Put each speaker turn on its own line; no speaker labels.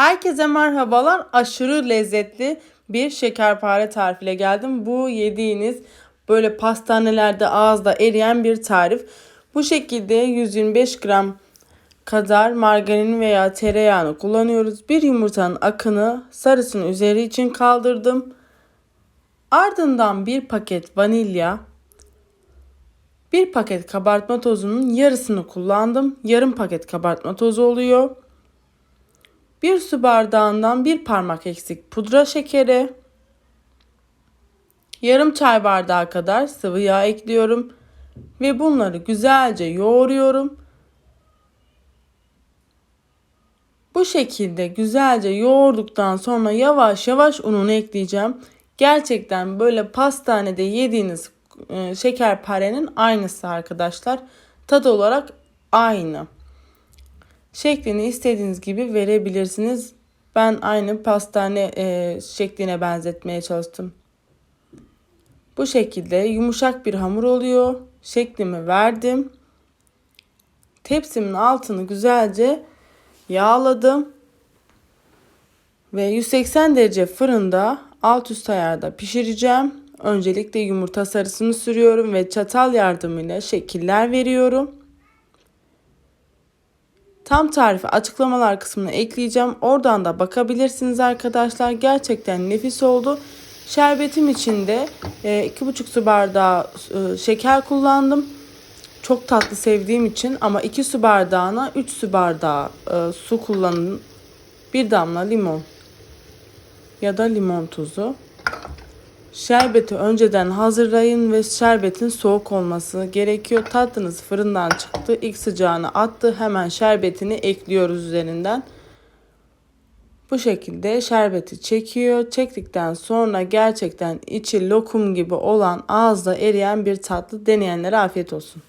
Herkese merhabalar. Aşırı lezzetli bir şekerpare tarifiyle geldim. Bu yediğiniz böyle pastanelerde ağızda eriyen bir tarif. Bu şekilde 125 gram kadar margarin veya tereyağını kullanıyoruz. Bir yumurtanın akını sarısını üzeri için kaldırdım. Ardından bir paket vanilya, bir paket kabartma tozunun yarısını kullandım. Yarım paket kabartma tozu oluyor. Bir su bardağından bir parmak eksik pudra şekeri, yarım çay bardağı kadar sıvı yağ ekliyorum ve bunları güzelce yoğuruyorum. Bu şekilde güzelce yoğurduktan sonra yavaş yavaş ununu ekleyeceğim. Gerçekten böyle pastanede yediğiniz e, şekerparenin aynısı arkadaşlar. Tad olarak aynı. Şeklini istediğiniz gibi verebilirsiniz. Ben aynı pastane e, şekline benzetmeye çalıştım. Bu şekilde yumuşak bir hamur oluyor. Şeklimi verdim. Tepsimin altını güzelce yağladım. Ve 180 derece fırında alt üst ayarda pişireceğim. Öncelikle yumurta sarısını sürüyorum ve çatal yardımıyla şekiller veriyorum. Tam tarifi açıklamalar kısmına ekleyeceğim. Oradan da bakabilirsiniz arkadaşlar. Gerçekten nefis oldu. Şerbetim için de 2,5 su bardağı e, şeker kullandım. Çok tatlı sevdiğim için ama 2 su bardağına 3 su bardağı e, su kullanın. Bir damla limon ya da limon tuzu. Şerbeti önceden hazırlayın ve şerbetin soğuk olması gerekiyor. Tatlınız fırından çıktı. İlk sıcağını attı. Hemen şerbetini ekliyoruz üzerinden. Bu şekilde şerbeti çekiyor. Çektikten sonra gerçekten içi lokum gibi olan ağızda eriyen bir tatlı deneyenlere afiyet olsun.